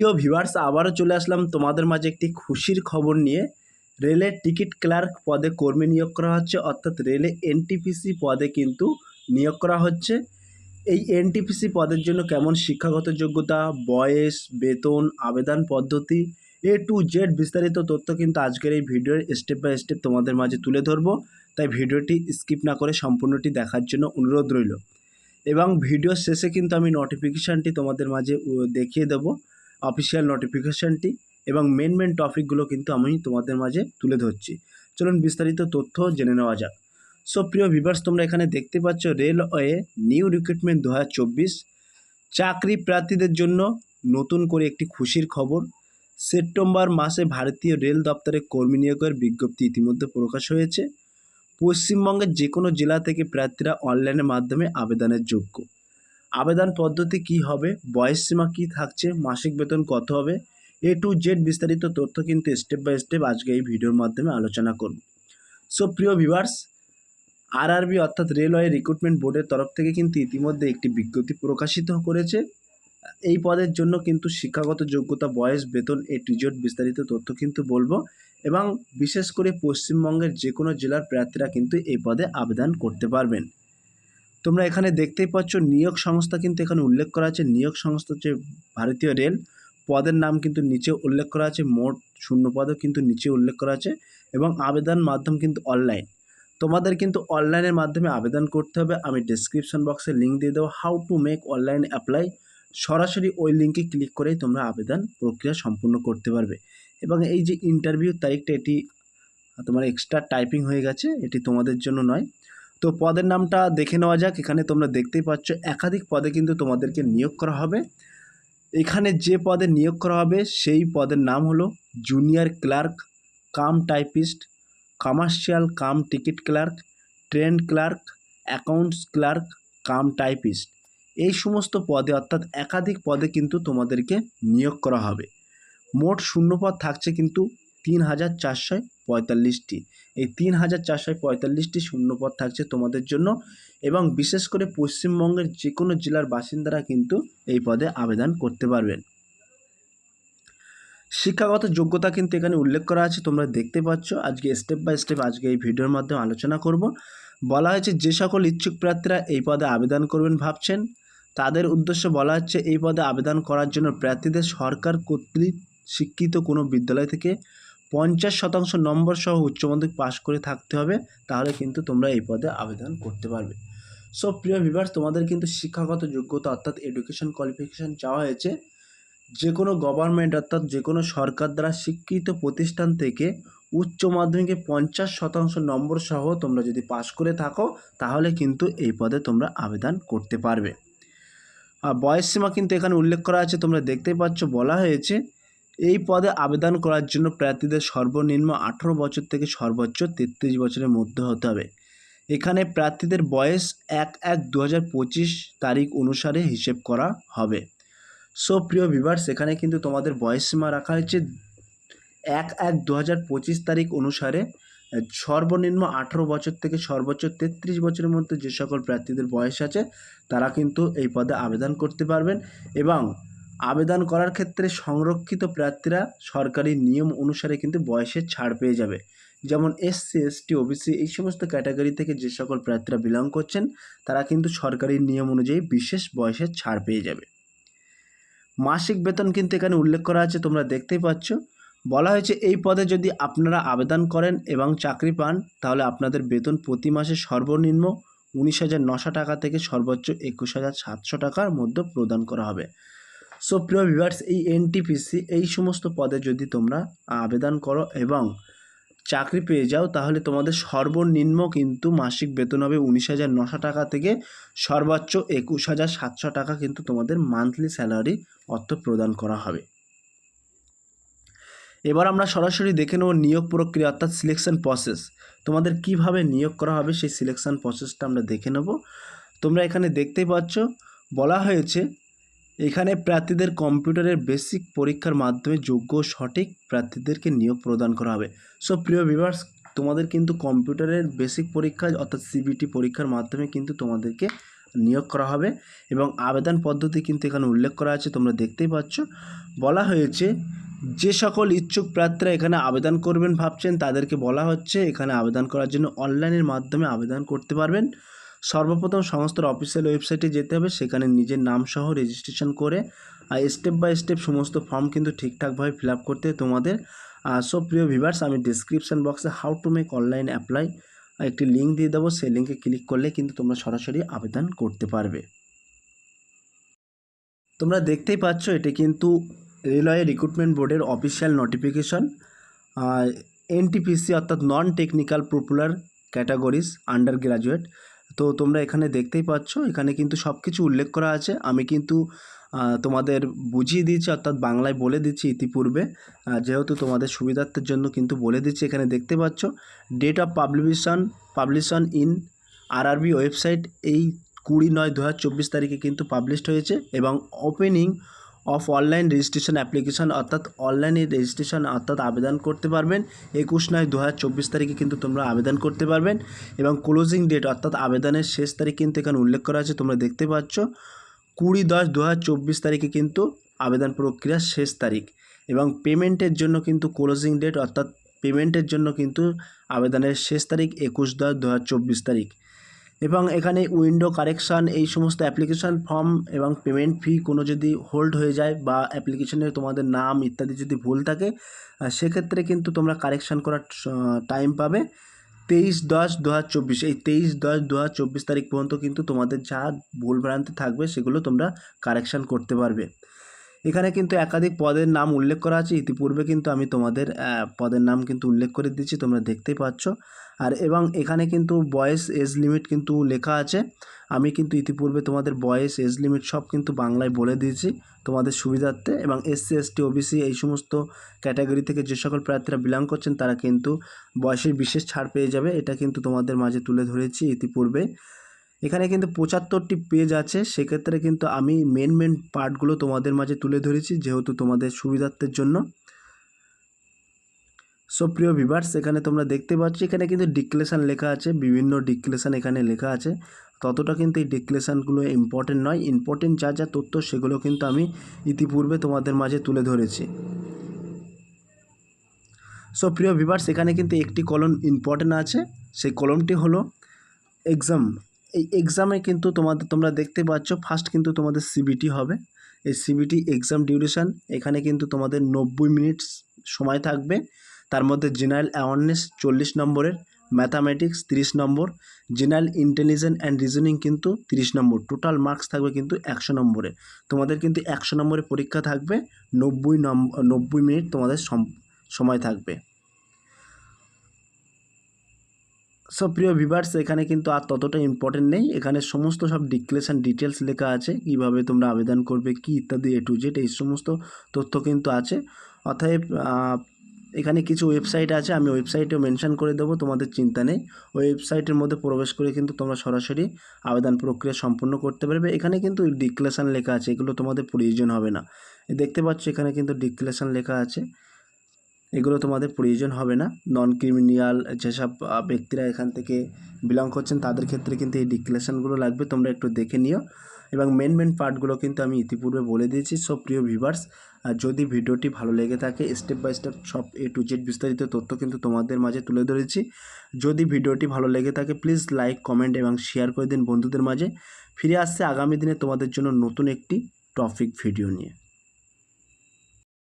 প্রিয় ভিউয়ার্স আবারও চলে আসলাম তোমাদের মাঝে একটি খুশির খবর নিয়ে। রেলের টিকিট ক্লার্ক পদে কর্মী নিয়োগ করা হচ্ছে, অর্থাৎ রেলে এনটিপিসি পদে কিন্তু নিয়োগ করা হচ্ছে। এই এনটিপিসি পদের জন্য কেমন শিক্ষাগত যোগ্যতা, বয়স, বেতন, আবেদন পদ্ধতি এ টু জেড বিস্তারিত তথ্য কিন্তু আজকের এই ভিডিওর স্টেপ বাই স্টেপ তোমাদের মাঝে তুলে ধরবো। তাই ভিডিওটি স্কিপ না করে সম্পূর্ণটি দেখার জন্য অনুরোধ রইল। এবং ভিডিওর শেষে কিন্তু আমি নোটিফিকেশানটি তোমাদের মাঝে দেখিয়ে দেবো। অফিসিয়াল নোটিফিকেশানটি এবং মেন মেন টপিকগুলো কিন্তু আমি তোমাদের মাঝে তুলে ধরছি। চলুন বিস্তারিত তথ্য জেনে নেওয়া যাক। সো প্রিয় ভিভার্স তোমরা এখানে দেখতে পাচ্ছ রেলওয়ে নিউ রিক্রুটমেন্ট দু হাজার চব্বিশ। চাকরি প্রার্থীদের জন্য নতুন করে একটি খুশির খবর। সেপ্টেম্বর মাসে ভারতীয় রেল দপ্তরে কর্মী নিয়োগের বিজ্ঞপ্তি ইতিমধ্যে প্রকাশ হয়েছে। পশ্চিমবঙ্গের যে কোনো জেলা থেকে প্রার্থীরা অনলাইনের মাধ্যমে আবেদনের যোগ্য। আবেদন পদ্ধতি কি হবে? বয়স সীমা কী থাকছে? মাসিক বেতন কত হবে? এ টু জেড বিস্তারিত তথ্য কিন্তু স্টেপ বাই স্টেপ আজকে এই ভিডিওর মাধ্যমে আলোচনা করব। সো প্রিয় ভিভার্স আরআরবি অর্থাৎ রেলওয়ে রিক্রুটমেন্ট বোর্ডের তরফ থেকে কিন্তু ইতিমধ্যে একটি বিজ্ঞপ্তি প্রকাশিত করেছে। এই পদের জন্য কিন্তু শিক্ষাগত যোগ্যতা, বয়স, বেতন এ টু জেড বিস্তারিত তথ্য কিন্তু বলব এবং বিশেষ করে পশ্চিমবঙ্গের যে কোনো জেলার প্রার্থীরা কিন্তু এই পদে আবেদন করতে পারবেন। তোমরা এখানে দেখতেই পাচ্ছ নিয়োগ সংস্থা কিন্তু এখানে উল্লেখ করা আছে। নিয়োগ সংস্থা হচ্ছে ভারতীয় রেল। পদের নাম কিন্তু নিচে উল্লেখ করা আছে, মোট শূন্য পদও কিন্তু নিচে উল্লেখ করা আছে এবং আবেদন মাধ্যম কিন্তু অনলাইন। তোমাদের কিন্তু অনলাইনের মাধ্যমে আবেদন করতে হবে। আমি ডিসক্রিপশন বক্সে লিঙ্ক দিয়ে দেবো। How to make online apply সরাসরি ওই লিঙ্কে ক্লিক করেই তোমরা আবেদন প্রক্রিয়া সম্পূর্ণ করতে পারবে। এবং এই যে ইন্টারভিউ তারিখটা এটি তোমার এক্সট্রা টাইপিং হয়ে গেছে। এটি তোমাদের জন্য নয়। তো পদের নামটা দেখে নেওয়া যাক। এখানে তোমরা দেখতেই পাচ্ছ, একাধিক পদে কিন্তু তোমাদেরকে নিয়োগ করা হবে। এখানে যে পদে নিয়োগ করা হবে, সেই পদের নাম হলো junior clerk cum typist commercial cum ticket clerk train clerk accounts clerk cum typist এই সমস্ত পদে, অর্থাৎ একাধিক পদে কিন্তু তোমাদেরকে নিয়োগ করা হবে। মোট শূন্যপদ থাকছে কিন্তু তিন হাজার চারশো পঁয়তাল্লিশটি। এই তিন হাজার চারশো পঁয়তাল্লিশটি শূন্যপদ থাকছে তোমাদের জন্য এবং বিশেষ করে পশ্চিমবঙ্গের যে কোনো জেলার বাসিন্দারা কিন্তু এই পদে আবেদন করতে পারবেন। শিক্ষাগত যোগ্যতা কিন্তু এখানে উল্লেখ করা আছে, তোমরা দেখতে পাচ্ছ। আজকে স্টেপ বাই স্টেপ আজকে এই ভিডিওর মাধ্যমে আলোচনা করব। বলা হয়েছে যে সকল ইচ্ছুক প্রার্থীরা এই পদে আবেদন করবেন ভাবছেন। তাদের উদ্দেশ্য বলা হচ্ছে এই পদে আবেদন করার জন্য প্রার্থীদের সরকার কর্তৃক শিক্ষিত কোনো বিদ্যালয় থেকে পঞ্চাশ শতাংশ নম্বর সহ উচ্চ মাধ্যমিক পাশ করে থাকতে হবে, তাহলে কিন্তু তোমরা এই পদে আবেদন করতে পারবে। সো প্রিয় ভিভার্স তোমাদের কিন্তু শিক্ষাগত যোগ্যতা অর্থাৎ এডুকেশন কোয়ালিফিকেশান চাওয়া হয়েছে। যে কোনো গভর্নমেন্ট অর্থাৎ যে কোনো সরকার দ্বারা স্বীকৃত প্রতিষ্ঠান থেকে উচ্চ মাধ্যমিকে পঞ্চাশ শতাংশ নম্বর সহ তোমরা যদি পাশ করে থাকো, তাহলে কিন্তু এই পদে তোমরা আবেদন করতে পারবে। আর বয়স সীমা কিন্তু এখানে উল্লেখ করা আছে, তোমরা দেখতেই পাচ্ছ, বলা হয়েছে এই পদে আবেদন করার জন্য প্রার্থীদের সর্বনিম্ন আঠেরো বছর থেকে সর্বোচ্চ তেত্রিশ বছরের মধ্যে হতে হবে। এখানে প্রার্থীদের বয়স এক এক দু তারিখ অনুসারে হিসেব করা হবে। সো, প্রিয় ভিভার্স এখানে কিন্তু তোমাদের বয়স সীমা রাখা হয়েছে। এক এক দু তারিখ অনুসারে সর্বনিম্ন আঠেরো বছর থেকে সর্বোচ্চ তেত্রিশ বছরের মধ্যে যে সকল প্রার্থীদের বয়স আছে, তারা কিন্তু এই পদে আবেদন করতে পারবেন এবং আবেদন করার ক্ষেত্রে সংরক্ষিত প্রার্থীরা সরকারি নিয়ম অনুসারে কিন্তু বয়সের ছাড় পেয়ে যাবে। যেমন এসসি এসটি ওবিসি এই সমস্ত ক্যাটাগরি থেকে যে সকল প্রার্থীরা বিলং করছেন, তারা কিন্তু সরকারি নিয়ম অনুযায়ী বিশেষ বয়সের ছাড় পেয়ে যাবে। মাসিক বেতন কিন্তু এখানে উল্লেখ করা আছে, তোমরা দেখতেই পাচ্ছ। বলা হয়েছে এই পদে যদি আপনারা আবেদন করেন এবং চাকরি পান, তাহলে আপনাদের বেতন প্রতি মাসে সর্বনিম্ন উনিশ হাজার নশো টাকা থেকে সর্বোচ্চ একুশ হাজার সাতশো টাকার মধ্যে প্রদান করা হবে। সো প্রিয় ভিভার্স এই এনটিপিসি এই সমস্ত পদে যদি তোমরা আবেদন করো এবং চাকরি পেয়ে যাও, তাহলে তোমাদের সর্বনিম্ন কিন্তু মাসিক বেতন হবে উনিশ হাজার নশো টাকা থেকে সর্বোচ্চ একুশ হাজার সাতশো টাকা কিন্তু তোমাদের মান্থলি স্যালারি অর্থ প্রদান করা হবে। এবার আমরা সরাসরি দেখে নেব নিয়োগ প্রক্রিয়া অর্থাৎ সিলেকশন প্রসেস তোমাদের কীভাবে নিয়োগ করা হবে সেই সিলেকশন প্রসেসটা আমরা দেখে নেব। তোমরা এখানে দেখতেই পাচ্ছ, বলা হয়েছে এখানে প্রার্থীদের কম্পিউটারের বেসিক পরীক্ষার মাধ্যমে যোগ্য সঠিক প্রার্থীদেরকে নিয়োগ প্রদান করা হবে। সো প্রিয় ভিভার্স তোমাদের কিন্তু কম্পিউটারের বেসিক পরীক্ষা, অর্থাৎ সিবিটি পরীক্ষার মাধ্যমে কিন্তু তোমাদেরকে নিয়োগ করা হবে এবং আবেদন পদ্ধতি কিন্তু এখানে উল্লেখ করা আছে, তোমরা দেখতেই পাচ্ছ। বলা হয়েছে, যে সকল ইচ্ছুক প্রার্থীরা এখানে আবেদন করবেন ভাবছেন, তাদেরকে বলা হচ্ছে এখানে আবেদন করার জন্য অনলাইনের মাধ্যমে আবেদন করতে পারবেন। সর্বপ্রথম সংস্থার অফিসিয়াল ওয়েবসাইটে যেতে হবে। সেখানে নিজের নাম সহ রেজিস্ট্রেশন করে আর স্টেপ বাই স্টেপ সমস্ত ফর্ম কিন্তু ঠিকঠাকভাবে ফিল আপ করতে তোমাদের। সো প্রিয় ভিভার্স আমি ডিসক্রিপশন বক্সে how to make online apply একটি লিঙ্ক দিয়ে দেবো। সেই লিঙ্কে ক্লিক করলে কিন্তু তোমরা সরাসরি আবেদন করতে পারবে। তোমরা দেখতেই পাচ্ছ, এটি কিন্তু রেলওয়ে রিক্রুটমেন্ট বোর্ডের অফিসিয়াল নোটিফিকেশন এনটিপিসি অর্থাৎ non technical popular categories under graduate তো তোমরা এখানে দেখতেই পাচ্ছ, এখানে কিন্তু সব কিছু উল্লেখ করা আছে। আমি কিন্তু তোমাদের বুঝিয়ে দিয়েছি, অর্থাৎ বাংলায় বলে দিচ্ছি ইতিপূর্বে। যেহেতু তোমাদের সুবিধার্থের জন্য কিন্তু বলে দিচ্ছি, এখানে দেখতে পাচ্ছ date of publication publication in RRB website এই কুড়ি নয় দু তারিখে কিন্তু পাবলিশড হয়েছে এবং opening of online registration application অর্থাৎ অনলাইনে রেজিস্ট্রেশন অর্থাৎ আবেদন করতে পারবেন। একুশ নয় দু তারিখে কিন্তু তোমরা আবেদন করতে পারবেন এবং ক্লোজিং ডেট অর্থাৎ আবেদনের শেষ তারিখ কিন্তু এখানে উল্লেখ করা আছে, তোমরা দেখতে পাচ্ছ। কুড়ি দশ দু তারিখে কিন্তু আবেদন প্রক্রিয়ার শেষ তারিখ এবং পেমেন্টের জন্য কিন্তু ক্লোজিং ডেট অর্থাৎ পেমেন্টের জন্য কিন্তু আবেদনের শেষ তারিখ একুশ দশ দু তারিখ। এবং এখানে উইন্ডো কারেকশান, এই সমস্ত অ্যাপ্লিকেশান ফর্ম এবং পেমেন্ট ফি কোনো যদি হোল্ড হয়ে যায় বা অ্যাপ্লিকেশনে তোমাদের নাম ইত্যাদি যদি ভুল থাকে সেক্ষেত্রে কিন্তু তোমরা কারেকশান করার টাইম পাবে। তেইশ দশ দু এই তেইশ দশ দু তারিখ পর্যন্ত কিন্তু তোমাদের যা ভুলভ্রান্তি থাকবে সেগুলো তোমরা কারেকশান করতে পারবে। এখানে কিন্তু একাধিক পদের নাম উল্লেখ করা আছে। ইতিপূর্বে কিন্তু আমি তোমাদের পদের নাম কিন্তু উল্লেখ করে দিচ্ছি তোমরা দেখতেই পাচ্ছ। আর এবং এখানে কিন্তু বয়স, এজ লিমিট কিন্তু লেখা আছে। আমি কিন্তু ইতিপূর্বে তোমাদের বয়স, এজ লিমিট সব কিন্তু বাংলায় বলে দিয়েছি তোমাদের সুবিধার্থে। এবং এসসি এসটি ওবিসি এই সমস্ত ক্যাটাগরি থেকে যে সকল প্রার্থীরা বিলং করছেন, তারা কিন্তু বয়সের বিশেষ ছাড় পেয়ে যাবে। এটা কিন্তু তোমাদের মাঝে তুলে ধরেছি ইতিপূর্বে। এখানে কিন্তু পঁচাত্তরটি পেজ আছে। সেক্ষেত্রে কিন্তু আমি মেন মেন পার্টগুলো তোমাদের মাঝে তুলে ধরেছি যেহেতু তোমাদের সুবিধার্থের জন্য। সো প্রিয় ভিভার্স এখানে তোমরা দেখতে পাচ্ছ, এখানে কিন্তু ডিক্লেশান লেখা আছে, বিভিন্ন ডিক্লেশান এখানে লেখা আছে। ততটা কিন্তু এই ডিক্লেশানগুলো ইম্পর্টেন্ট নয়। ইম্পর্টেন্ট যা যা তথ্য, সেগুলো কিন্তু আমি ইতিপূর্বে তোমাদের মাঝে তুলে ধরেছি। সো প্রিয় ভিভার্স এখানে কিন্তু একটি কলম ইম্পর্টেন্ট আছে। সেই কলমটি হলো এক্সাম এই এক্সামে কিন্তু তোমাদের তোমরা দেখতে পাচ্ছ ফার্স্ট কিন্তু তোমাদের সিবিটি হবে। এই সিবিটি এক্সাম ডিউরেশন এখানে কিন্তু তোমাদের নব্বই মিনিট সময় থাকবে। তার মধ্যে জেনারেল অ্যাওয়ারনেস চল্লিশ নম্বরের ম্যাথামেটিক্স তিরিশ number general intelligence and reasoning কিন্তু তিরিশ নম্বর টোটাল মার্কস থাকবে কিন্তু একশো নম্বরে। তোমাদের কিন্তু একশো নম্বরের পরীক্ষা থাকবে, নব্বই নম্বর নব্বই মিনিট তোমাদের সম- সময় থাকবে। সো প্রিয় ভিভার্স এখানে কিন্তু আর ততটা ইম্পর্টেন্ট নেই। এখানে সমস্ত সব ডিক্লেশন ডিটেলস লেখা আছে, কীভাবে তোমরা আবেদন করবে, কি ইত্যাদি এ টু জেড এই সমস্ত তথ্য কিন্তু আছে। অতএব এখানে কিছু ওয়েবসাইট আছে, আমি ওয়েবসাইটেও মেনশন করে দেবো, তোমাদের চিন্তা নেই। ওয়েবসাইটের মধ্যে প্রবেশ করে কিন্তু তোমরা সরাসরি আবেদন প্রক্রিয়া সম্পূর্ণ করতে পারবে। এখানে কিন্তু ডিক্লেশন লেখা আছে, এগুলো তোমাদের প্রয়োজন হবে না। দেখতে পাচ্ছ, এখানে কিন্তু ডিক্লেশন লেখা আছে। এগুলো তোমাদের প্রয়োজন হবে না। নন ক্রিমিনাল যেসব ব্যক্তিরা এখান থেকে বিলং করছেন, তাদের ক্ষেত্রে কিন্তু এই ডিক্লেশনগুলো লাগবে। তোমরা একটু দেখে নিও। এবং মেন মেন পার্টগুলো কিন্তু আমি ইতিপূর্বে বলে দিয়েছি। সব প্রিয় ভিভার্স যদি ভিডিওটি ভালো লেগে থাকে স্টেপ বাই স্টেপ সব এ টু জেড বিস্তারিত তথ্য কিন্তু তোমাদের মাঝে তুলে ধরেছি। যদি ভিডিওটি ভালো লেগে থাকে প্লিজ লাইক কমেন্ট এবং শেয়ার করে দিন বন্ধুদের মাঝে। ফিরে আসছে আগামী দিনে তোমাদের জন্য নতুন একটি টপিক ভিডিও নিয়ে।